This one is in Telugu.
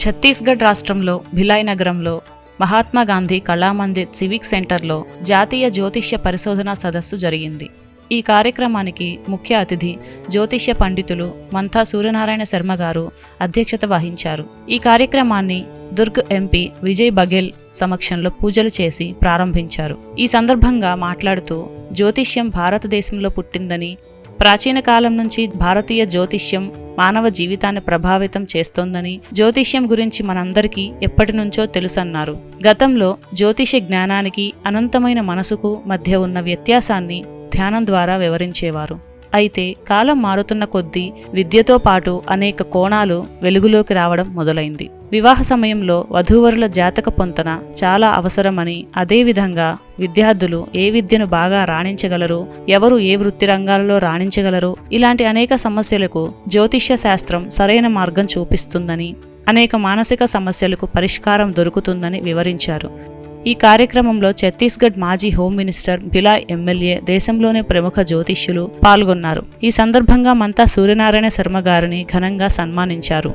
ఛత్తీస్గఢ్ రాష్ట్రంలో భిలాయ్ నగరంలో మహాత్మా గాంధీ కళామందిర్ సివిక్ సెంటర్లో జాతీయ జ్యోతిష్య పరిశోధనా సదస్సు జరిగింది. ఈ కార్యక్రమానికి ముఖ్య అతిథి జ్యోతిష్య పండితులు మంతా సూర్యనారాయణ శర్మ గారు అధ్యక్షత వహించారు. ఈ కార్యక్రమాన్ని దుర్గ్ ఎంపీ విజయ్ బఘేల్ సమక్షంలో పూజలు చేసి ప్రారంభించారు. ఈ సందర్భంగా మాట్లాడుతూ జ్యోతిష్యం భారతదేశంలో పుట్టిందని ప్రాచీన కాలం నుంచి భారతీయ జ్యోతిష్యం మానవ జీవితాన్ని ప్రభావితం చేస్తోందని జ్యోతిష్యం గురించి మనందరికీ ఎప్పటి నుంచో తెలుసన్నారు. గతంలో జ్యోతిష జ్ఞానానికి అనంతమైన మనసుకు మధ్య ఉన్న వ్యత్యాసాన్ని ధ్యానం ద్వారా వివరించేవారు. అయితే కాలం మారుతున్న కొద్దీ విద్యతో పాటు అనేక కోణాలు వెలుగులోకి రావడం మొదలైంది. వివాహ సమయంలో వధూవరుల జాతక పొంతన చాలా అవసరమని అదేవిధంగా విద్యార్థులు ఏ విద్యను బాగా రాణించగలరు ఎవరు ఏ వృత్తి రంగాలలో రాణించగలరు ఇలాంటి అనేక సమస్యలకు జ్యోతిష్య శాస్త్రం సరైన మార్గం చూపిస్తుందని అనేక మానసిక సమస్యలకు పరిష్కారం దొరుకుతుందని వివరించారు. ఈ కార్యక్రమంలో ఛత్తీస్గఢ్ మాజీ హోం మినిస్టర్ భిలాయ్ ఎమ్మెల్యే దేశంలోని ప్రముఖ జ్యోతిష్యులు పాల్గొన్నారు. ఈ సందర్భంగా మంతా సూర్యనారాయణ శర్మ గారిని ఘనంగా సన్మానించారు.